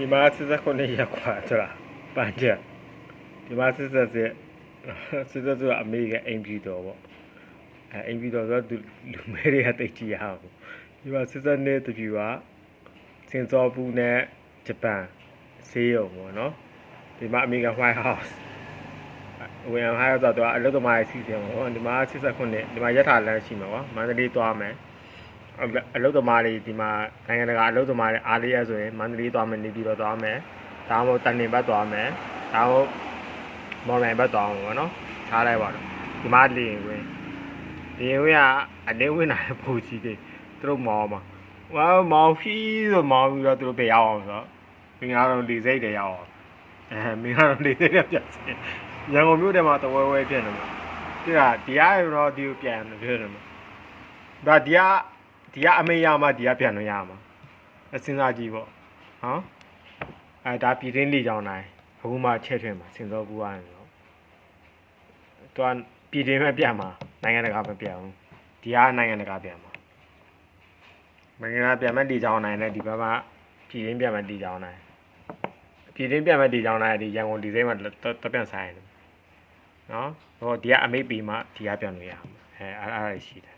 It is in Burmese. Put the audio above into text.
ဒီမှာစစ်စက်ခုနှစ်ရက်ခွာဆိုတာပန်းချက်ဒီမှာစစ်စက်စစ်စစ်စက်ဆိုတာအမေရိကန်အိမ်ပြည်တော်ပေါ့အဲအိမ်ပြည်တော်ဆိုတော့သူလူမဲတွေကတိတ်ကြည့်ရအောင်ဒီမှာစစ်စက်နဲ့တပြူကစင်စောဘူးနဲ့ဂျပန်ဆေးရုံပေါ့နော်ဒီမှာအမေရိကန် White House ဝင်အောင်ဟာဆိုတော့အလုပ်သမားရဲ့စီစဉ်ပေါ့ဒီမှာစစ်စက်ခုနှစ်ဒီမှာရက်ထာလမ်းရှိမှာကွာမန္တလေးသွားမယ် အလုတ်သမားတွေဒီမှာနိုင်ငံတကာအလုတ်သမားတွေအားလေးရဆိုရင်မန္တလေးသွားမယ်နေပြည်တော်သွားမယ်ဒါမှမဟုတ်တန်နေဘက်သွားမယ်ဒါမှမဟုတ်မော်လမြိုင်ဘက်သွားမှာပေါ့နော်ထားလိုက်ပါတော့ဒီမှာလေရင်ဝင်လေရင်ဝင်ကအလင်းဝင်လာတဲ့ပူကြီးတွေသူတို့မောင်းမှာဝါမောင်းဖီးဆိုမောင်းပြီးတော့သူတို့ပဲရောက်အောင်ဆိုတော့မင်္ဂလာတော်လေစိတ်တွေရောက်အောင်အဲမင်္ဂလာတော်လေစိတ်တွေပြတ်စင်ရန်ကုန်မြို့ထဲမှာတဝဲဝဲဖြစ်နေမှာဒီကဒီအားရတော့ဒီကိုပြန်နေဖြစ်နေမှာဒါဒီက ဒီကအမေရမှဒီကပြန်လို့ရမှာအစဉ်းစားကြည့်ပေါ့နော်အဲဒါပြည်ရင်းလေးကြောင်းတိုင်းအခုမှချက်ထွင်မှာစင်စောပူရတယ်နော်သူကပြည်ရင်းပဲပြန်မှာနိုင်ငံတကာမပြန်ဘူးဒီကနိုင်ငံတကာပြန်မှာနိုင်ငံတကာပြန်မဲ့ဒီကြောင်းတိုင်းနဲ့ဒီဘက်မှာပြည်ရင်းပြန်မဲ့ဒီကြောင်းတိုင်းပြည်ရင်းပြန်မဲ့ဒီကြောင်းတိုင်းဒီရန်ကုန်ဒီစိမ့်မှာတပြန်ဆိုင်တယ်နော်ဟိုဒီကအမေပီမှဒီကပြန်လို့ရမှာအဲအဲ့အဲ့ဒါရှိတယ်